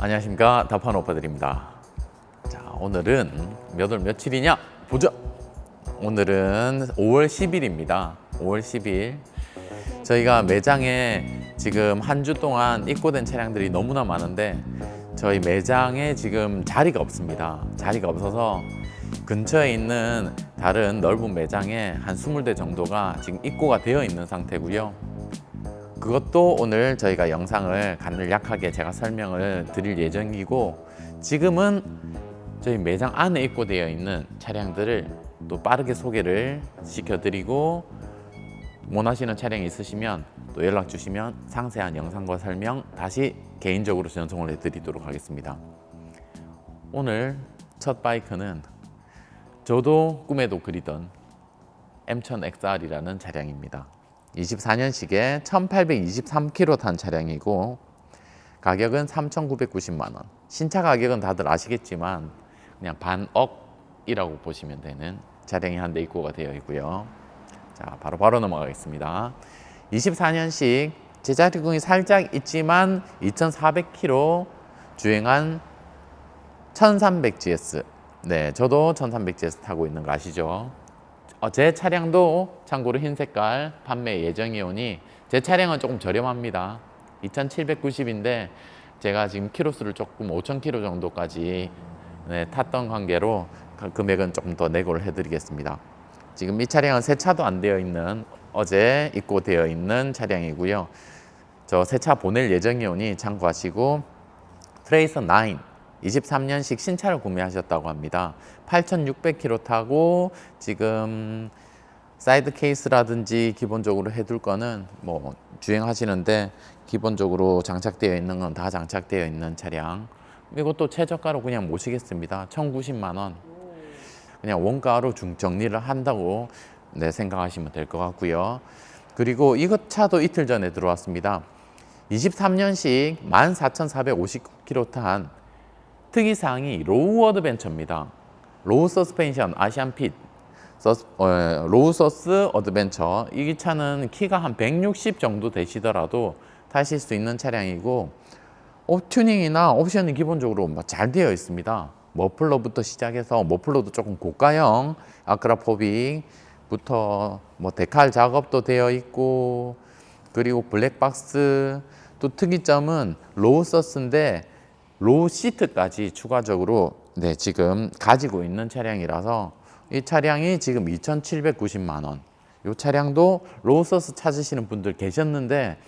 안녕하십니까 다판 오빠들입니다. 자 오늘은 몇 월 며칠이냐 보자. 오늘은 5월 10일입니다. 5월 10일 저희가 매장에 지금 한 주 동안 입고된 차량들이 너무나 많은데 저희 매장에 지금 자리가 없습니다. 자리가 없어서 근처에 있는 다른 넓은 매장에 한 20대 정도가 지금 입고가 되어 있는 상태고요. 그것도 오늘 저희가 영상을 간략하게 제가 설명을 드릴 예정이고 지금은 저희 매장 안에 입고되어 있는 차량들을 또 빠르게 소개를 시켜드리고 원하시는 차량이 있으시면 또 연락 주시면 상세한 영상과 설명 다시 개인적으로 전송을 해드리도록 하겠습니다. 오늘 첫 바이크는 저도 꿈에도 그리던 M1000XR이라는 차량입니다. 24년식에 1823km 탄 차량이고 가격은 3,990만 원. 신차 가격은 다들 아시겠지만 그냥 반억이라고 보시면 되는 차량이 한 대 입고가 되어 있고요. 자, 바로 바로 넘어가겠습니다. 24년식 제자리궁이 살짝 있지만 2,400km 주행한 1300GS. 네, 저도 1300GS 타고 있는 거 아시죠? 어, 제 차량도 참고로 흰 색깔 판매 예정이 오니 제 차량은 조금 저렴합니다. 2,790인데 제가 지금 키로수를 조금 5,000km 정도까지 네, 탔던 관계로 그 금액은 조금 더 내고를 해드리겠습니다. 지금 이 차량은 세차도 안 되어 있는 어제 입고되어 있는 차량이고요. 저 세차 보낼 예정이 오니 참고하시고 트레이서 9 23년식 신차를 구매하셨다고 합니다. 8,600km 타고 지금 사이드 케이스라든지 기본적으로 해둘 거는 뭐 주행하시는데 기본적으로 장착되어 있는 건 다 장착되어 있는 차량. 이것도 최저가로 그냥 모시겠습니다. 1,090만 원. 그냥 원가로 중 정리를 한다고 네, 생각하시면 될 것 같고요. 그리고 이것 차도 이틀 전에 들어왔습니다. 23년식 14,450km 탄 특이사항이 로우 어드벤처입니다. 로우 서스펜션 아시안 핏 서스, 어, 로우 서스 어드벤처 이 차는 키가 한 160 정도 되시더라도 타실 수 있는 차량이고 옵 튜닝이나 옵션이 기본적으로 뭐잘 되어 있습니다. 머플러부터 시작해서 머플러도 조금 고가형 아크라포빅부터 뭐 데칼 작업도 되어 있고 그리고 블랙박스 또 특이점은 로우 서스인데 로우 시트까지 추가적으로 네, 지금 가지고 있는 차량이라서 이 차량이 지금 2,790만 원. 이 차량도 로우 서스 찾으시는 분들 계셨는데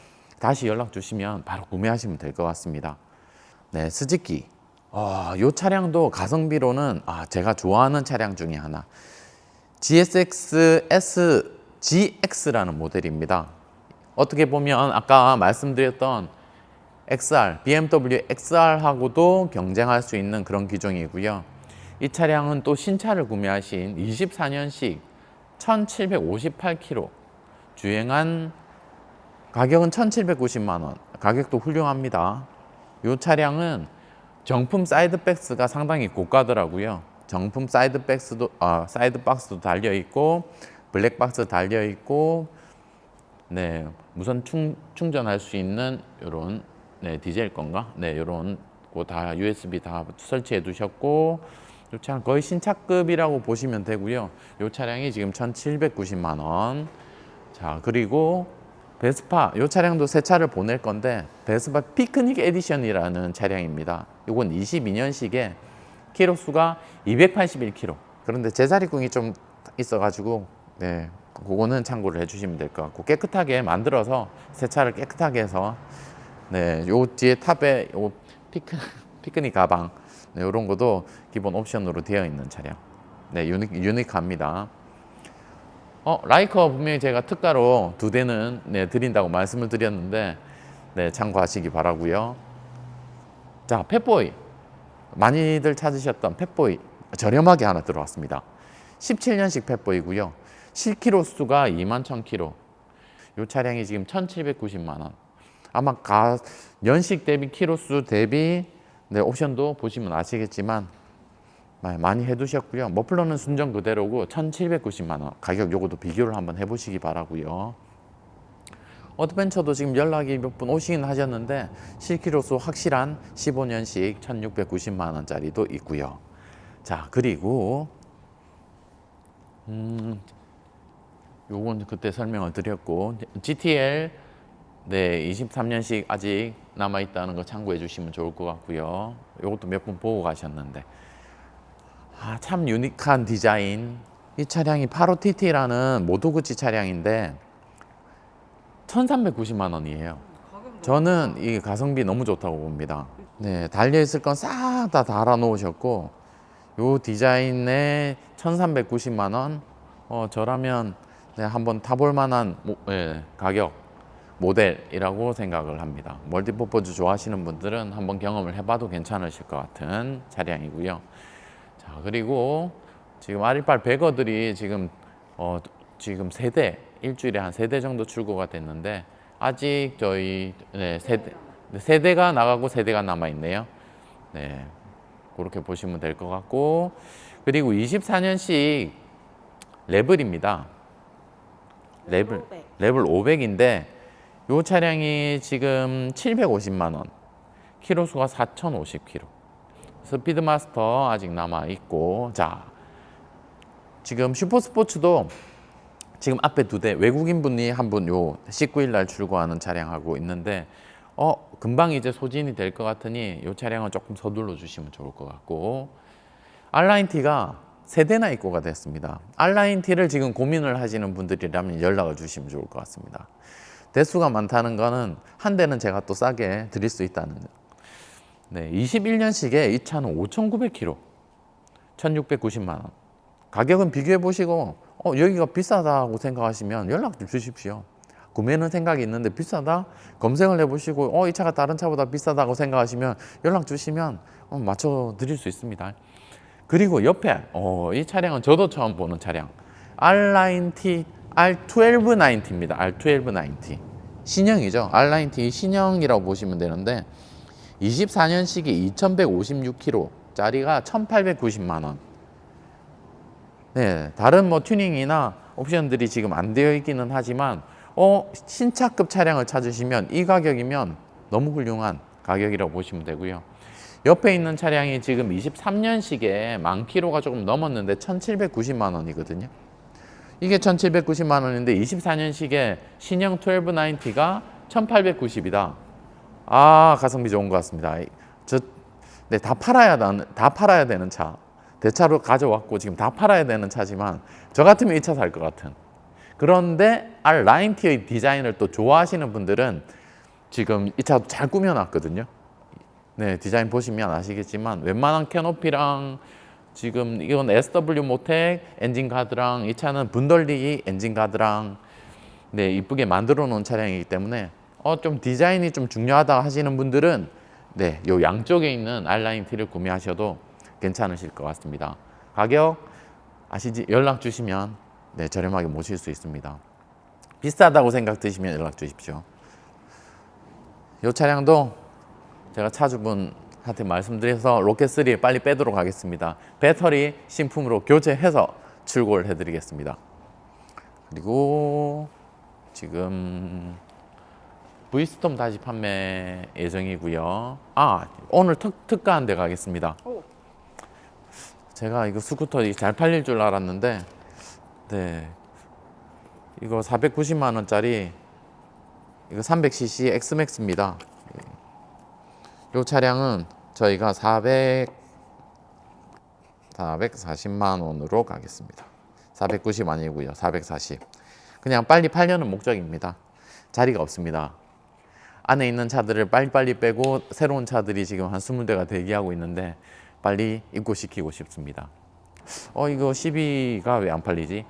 다시 연락 주시면 바로 구매하시면 될 것 같습니다. 네, 스즈키. 아, 이 차량도 가성비로는 아, 제가 좋아하는 차량 중에 하나. GSX S GX라는 모델입니다. 어떻게 보면 아까 말씀드렸던 XR, BMW XR하고도 경쟁할 수 있는 그런 기종이고요. 이 차량은 또 신차를 구매하신 24년식 1758km 주행한 가격은 1790만 원. 가격도 훌륭합니다. 이 차량은 정품 사이드백스가 상당히 고가더라고요. 정품 사이드백스도 아, 사이드 박스도 달려 있고 블랙박스 달려 있고 네, 무선 충, 충전할 수 있는 이런 네, 디젤 건가? 네, 이런 거 다 USB 다 설치해 두셨고 이 차량 거의 신차급이라고 보시면 되고요. 이 차량이 지금 1,790만 원. 자, 그리고 베스파 이 차량도 새 차를 보낼 건데 베스파 피크닉 에디션이라는 차량입니다. 이건 22년식에 키로수가 281km. 그런데 제자리궁이 좀 있어 가지고 네, 그거는 참고를 해 주시면 될 것 같고 깨끗하게 만들어서 새 차를 깨끗하게 해서 네, 요 뒤에 탑에 요 피크 피크닉 가방 네, 이런 것도 기본 옵션으로 되어 있는 차량. 네, 유닉 유니크합니다. 어, 라이커 분명히 제가 특가로 두 대는 네, 드린다고 말씀을 드렸는데 네, 참고하시기 바라고요. 자, 펫보이 많이들 찾으셨던 펫보이 저렴하게 하나 들어왔습니다. 17년식 펫보이고요. 실키로 수가 2만 1000km. 이 차량이 지금 1790만 원. 아마 가 연식 대비 키로수 대비 네, 옵션도 보시면 아시겠지만 마- 많이 해두셨고요. 머플러는 순정 그대로고 1,790만 원 가격 요것도 비교를 한번 해보시기 바라고요. 어드벤처도 지금 연락이 몇 분 오시긴 하셨는데 실키로수 확실한 15년식 1690만 원짜리도 있고요. 자, 그리고 음 요건 그때 설명을 드렸고 GTL 네, 23년식 아직 남아 있다는 거 참고해 주시면 좋을 것 같고요. 요것도 몇 분 보고 가셨는데 아, 참 유니크한 디자인. 이 차량이 85TT라는 모토구치 차량인데 1,390만 원이에요. 저는 이 가성비 너무 좋다고 봅니다. 네, 달려 있을 건 싹 다 달아 놓으셨고 요 디자인에 1,390만 원. 어, 저라면 네, 한번 타볼 만한 모, 예, 가격 모델이라고 생각을 합니다. 멀티퍼포즈 좋아하시는 분들은 한번 경험을 해봐도 괜찮으실 것 같은 차량이고요. 자 그리고 지금 아리빨 배거들이 지금 어 지금 세대 일주일에 한 세 대 정도 출고가 됐는데 아직 저희 네, 세대 세대가 나가고 세대가 남아 있네요. 네 그렇게 보시면 될 것 같고 그리고 24년식 레벨입니다. 레벨 500. 레벨 500인데 요 차량이 지금 750만 원, 키로수가 4,050km. 스피드마스터 아직 남아 있고, 자 지금 슈퍼스포츠도 지금 앞에 두 대 외국인 분이 한 분 요 19일 날 출고하는 차량하고 있는데 어 금방 이제 소진이 될 것 같으니 요 차량은 조금 서둘러 주시면 좋을 것 같고 알라인티가 세 대나 입고가 됐습니다. 알라인티를 지금 고민을 하시는 분들이라면 연락을 주시면 좋을 것 같습니다. 대수가 많다는 거는 한 대는 제가 또 싸게 드릴 수 있다는 점. 네, 21년식에 이 차는 5,900km, 1,690만 원. 가격은 비교해 보시고 어, 여기가 비싸다고 생각하시면 연락 좀 주십시오. 구매는 생각이 있는데 비싸다 검색을 해보시고 어, 이 차가 다른 차보다 비싸다고 생각하시면 연락 주시면 어, 맞춰 드릴 수 있습니다. 그리고 옆에 어, 이 차량은 저도 처음 보는 차량 R9T R1290입니다. R1290 신형이죠. R9T 신형이라고 보시면 되는데 24년식이 2156km짜리가 1890만 원. 네, 다른 뭐 튜닝이나 옵션들이 지금 안 되어 있기는 하지만 어 신차급 차량을 찾으시면 이 가격이면 너무 훌륭한 가격이라고 보시면 되고요. 옆에 있는 차량이 지금 23년식에 만 킬로가 조금 넘었는데 1,790만 원이거든요. 이게 1,790만 원인데 24년식에 신형 1290가 1,890이다. 아 가성비 좋은 것 같습니다. 저, 네, 다 팔아야 다 팔아야 되는 차. 대차로 가져왔고 지금 다 팔아야 되는 차지만 저 같으면 이 차 살 것 같은. 그런데 R 라인 티의 디자인을 또 좋아하시는 분들은 지금 이 차 잘 꾸며놨거든요. 네, 디자인 보시면 아시겠지만 웬만한 캐노피랑 지금 이건 SW 모텍 엔진 가드랑 이 차는 분덜리 엔진 가드랑 네 이쁘게 만들어 놓은 차량이기 때문에 어 좀 디자인이 좀 중요하다 하시는 분들은 네요 양쪽에 있는 R라인 T를 구매하셔도 괜찮으실 것 같습니다. 가격 아시지 연락 주시면 네 저렴하게 모실 수 있습니다. 비싸다고 생각 드시면 연락 주십시오. 이 차량도 제가 차주분 한테 말씀드려서 로켓3 빨리 빼도록 하겠습니다. 배터리 신품으로 교체해서 출고를 해드리겠습니다. 그리고 지금 V스톰 다시 판매 예정이고요. 아 오늘 특, 특가한 데 가겠습니다. 오. 제가 이거 스쿠터 이잘 팔릴 줄 알았는데 네 이거 490만 원짜리 이거 300cc Xmax입니다. 이 차량은 저희가 400 440만 원으로 가겠습니다. 490 아니고요. 440. 그냥 빨리 팔려는 목적입니다. 자리가 없습니다. 안에 있는 차들을 빨리빨리 빼고 새로운 차들이 지금 한 20대가 대기하고 있는데 빨리 입고시키고 싶습니다. 어 이거 12가 왜 안 팔리지?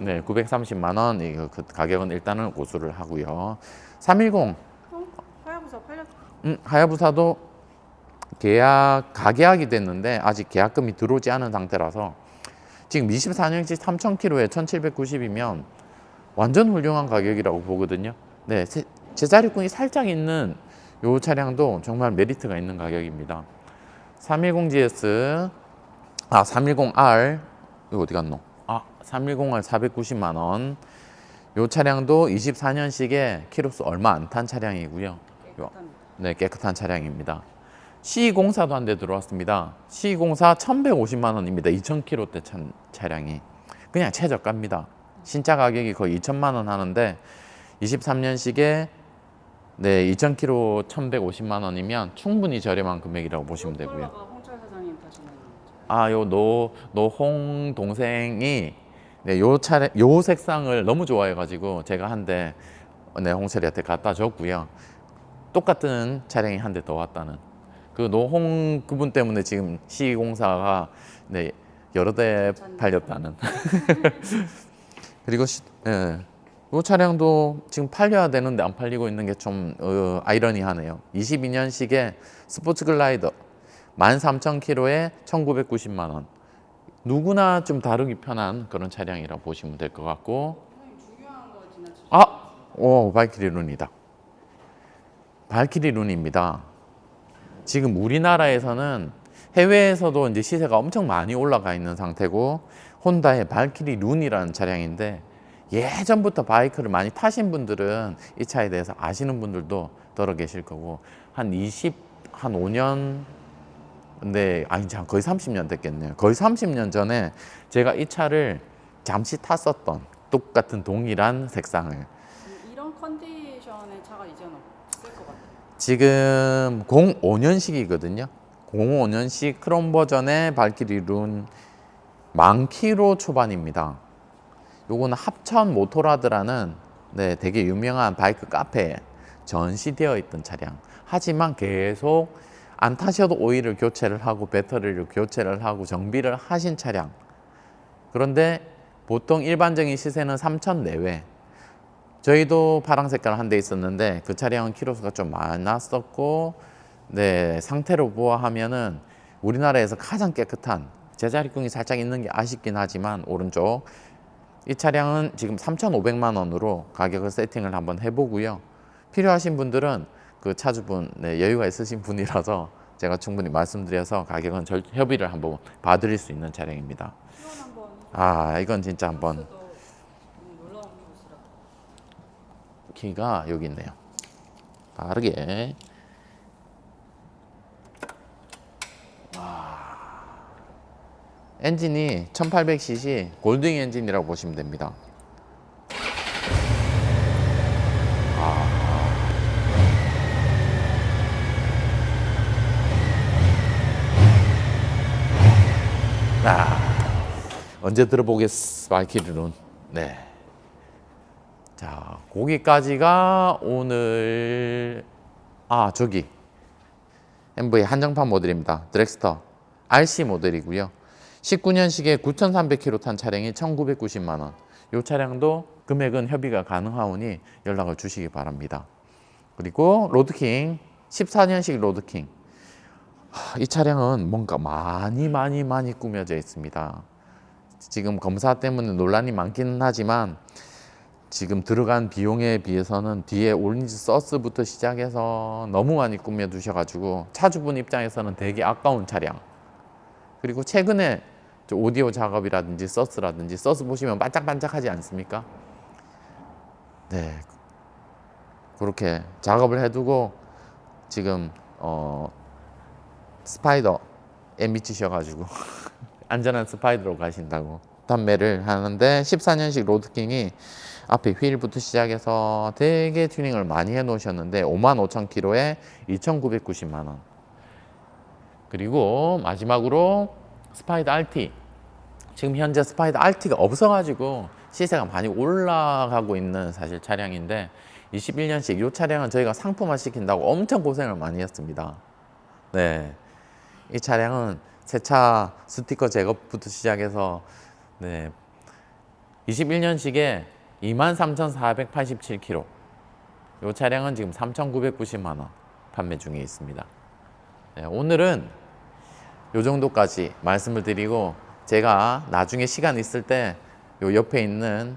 네, 930만 원 이거 그 가격은 일단은 고수를 하고요. 310 어? 하야부사 팔렸. 음, 하야부사도 계약 가계약이 됐는데 아직 계약금이 들어오지 않은 상태라서 지금 24년치 3,000km에 1,790이면 완전 훌륭한 가격이라고 보거든요. 네, 세- 제자리꾼이 살짝 있는 요 차량도 정말 메리트가 있는 가격입니다. 310GS 아 310R 이거 어디 갔노? 아 310R 490만 원. 요 차량도 24년식에 키로수 얼마 안 탄 차량이고요. 요-. 네, 깨끗한 차량입니다. 시공사도 한 대 들어왔습니다. 시공사 1,150만 원입니다. 2,000km대 찬 차량이 그냥 최저가입니다. 신차 가격이 거의 2천만 원 하는데 23년식에 네, 2,000km 1,150만 원이면 충분히 저렴한 금액이라고 보시면 되고요. 아, 요 노 노홍 동생이 네, 요 차량 요 색상을 너무 좋아해 가지고 제가 한대 네, 홍철이한테 갖다 줬고요. 똑같은 차량이 한 대 더 왔다는 그 노홍 그분 때문에 지금 시공사가 네, 여러 대 팔렸다는 그리고 시, 예. 이 차량도 지금 팔려야 되는데 안 팔리고 있는 게좀 어, 아이러니하네요. 22년식의 스포츠 글라이더 13,000km에 1,990만 원. 누구나 좀 다루기 편한 그런 차량이라고 보시면 될 것 같고 지나치. 아, 오 발키리 룬이다. 발키리 룬입니다. 지금 우리나라에서는 해외에서도 이제 시세가 엄청 많이 올라가 있는 상태고 혼다의 발키리 룬이라는 차량인데 예전부터 바이크를 많이 타신 분들은 이 차에 대해서 아시는 분들도 더러 계실 거고 한 20, 한 5년 근데 아니 참 거의 30년 됐겠네요. 거의 30년 전에 제가 이 차를 잠시 탔었던 똑같은 동일한 색상을 지금 이런 컨디션의 차가 이제는 없을 것 같아요. 지금 05년식이거든요. 05년식 크롬 버전의 발키리 룬만 킬로 초반입니다. 요거는 합천 모토라드라는 네, 되게 유명한 바이크 카페에 전시되어 있던 차량. 하지만 계속 안 타셔도 오일을 교체를 하고 배터리를 교체를 하고 정비를 하신 차량. 그런데 보통 일반적인 시세는 3천 내외. 저희도 파랑 색깔 한 대 있었는데 그 차량은 키로수가 좀 많았었고 네 상태로 보아하면은 우리나라에서 가장 깨끗한 제자리궁이 살짝 있는 게 아쉽긴 하지만 오른쪽 이 차량은 지금 3,500만 원으로 가격을 세팅을 한번 해보고요 필요하신 분들은 그 차주분 네, 여유가 있으신 분이라서 제가 충분히 말씀드려서 가격은 절, 협의를 한번 봐드릴 수 있는 차량입니다. 아 이건 진짜 한번 도 놀라운 곳이라. 키가 여기 있네요. 빠르게. 와. 엔진이 1800cc 골딩 엔진이라고 보시면 됩니다. 아. 아. 언제 들어보겠어, 바이키르는. 네. 자, 거기까지가 오늘 아 저기 MV 한정판 모델입니다. 드렉스터 RC 모델이고요. 19년식에 9,300km 탄 차량이 1,990만 원. 이 차량도 금액은 협의가 가능하오니 연락을 주시기 바랍니다. 그리고 로드킹 14년식 로드킹 하, 이 차량은 뭔가 많이 많이 많이 꾸며져 있습니다. 지금 검사 때문에 논란이 많기는 하지만 지금 들어간 비용에 비해서는 뒤에 오렌지 서스부터 시작해서 너무 많이 꾸며 두셔가지고 차주분 입장에서는 되게 아까운 차량. 그리고 최근에 저 오디오 작업이라든지 서스라든지 서스 보시면 반짝반짝하지 않습니까? 네. 그렇게 작업을 해두고 지금 어 스파이더 에 미치셔가지고 안전한 스파이더로 가신다고 판매를 하는데 14년식 로드킹이 앞에 휠부터 시작해서 되게 튜닝을 많이 해 놓으셨는데 5만 5천 킬로에 2,990만 원. 그리고 마지막으로 스파이더 RT. 지금 현재 스파이더 RT가 없어 가지고 시세가 많이 올라가고 있는 사실 차량인데 21년식 이 차량은 저희가 상품화 시킨다고 엄청 고생을 많이 했습니다. 네. 이 차량은 세차 스티커 제거부터 시작해서 네. 21년식에 23,487km. 이 차량은 지금 3,990만 원 판매 중에 있습니다. 네, 오늘은 이 정도까지 말씀을 드리고 제가 나중에 시간 있을 때요 옆에 있는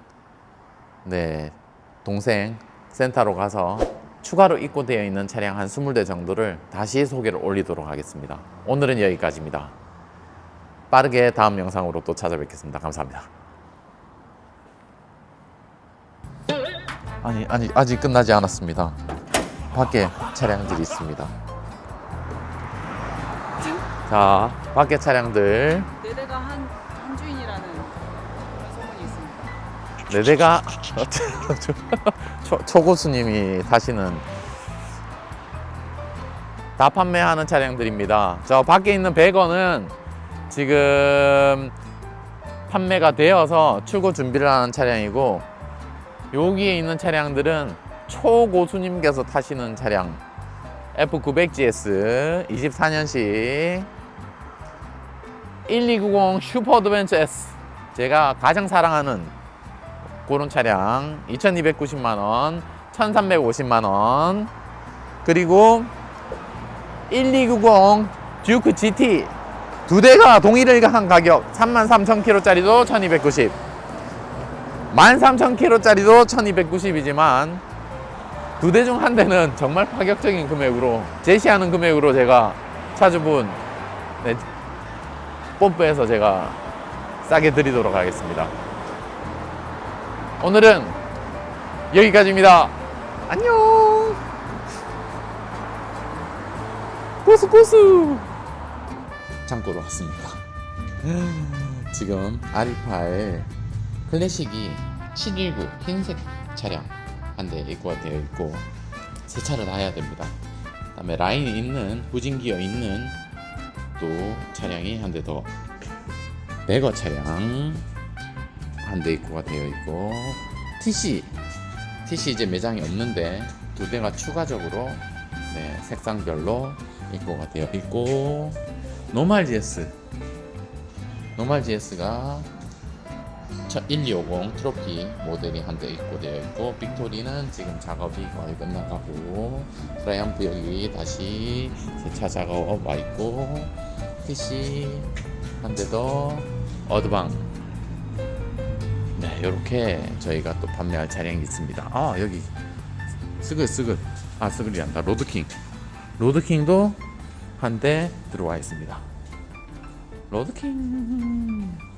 네, 동생 센터로 가서 추가로 입고되어 있는 차량 한 20대 정도를 다시 소개를 올리도록 하겠습니다. 오늘은 여기까지입니다. 빠르게 다음 영상으로 또 찾아뵙겠습니다. 감사합니다. 아니 아니 아직 끝나지 않았습니다. 밖에 차량들이 있습니다. 자, 밖에 차량들 네 대가 한, 한 주인이라는 소문이 있습니다. 네 대가 초, 초고수님이 타시는 다 판매하는 차량들입니다. 저 밖에 있는 100원은 지금 판매가 되어서 출고 준비를 하는 차량이고 여기에 있는 차량들은 초고수님께서 타시는 차량. F900GS 24년식. 1290 슈퍼 어드벤처 S. 제가 가장 사랑하는 그런 차량. 2290만 원 1350만 원. 그리고 1290 듀크 GT 두 대가 동일한 가격. 33,000km짜리도 1290 13,000km짜리도 1290이지만 두 대 중 한 대는 정말 파격적인 금액으로 제시하는 금액으로 제가 차주분 네, 뽐뿌해서 제가 싸게 드리도록 하겠습니다. 오늘은 여기까지입니다. 안녕. 고수고수. 창고로 왔습니다. 지금 R28 클래식이 719 흰색 차량 한대 입고가 되어 있고 세 차를 해야 됩니다. 그다음에 라인이 있는 후진기어 있는 또 차량이 한 대 더. 배거 차량 한 대 입고가 되어 있고 TC TC 이제 매장이 없는데 두 대가 추가적으로 네, 색상별로 입고가 되어 있고 노말 GS 노말 GS가 1250 트로피 모델이 한 대 입고 되어 있고 빅토리는 지금 작업이 거의 끝나가고 트라이언프 여기 다시 세차 작업 와 있고 TC 한 대 더 어드방. 네 이렇게 저희가 또 판매할 차량이 있습니다. 아 여기 스글 스글 아 스글이 안다. 로드킹. 로드킹도 한 대 들어와 있습니다. 로드킹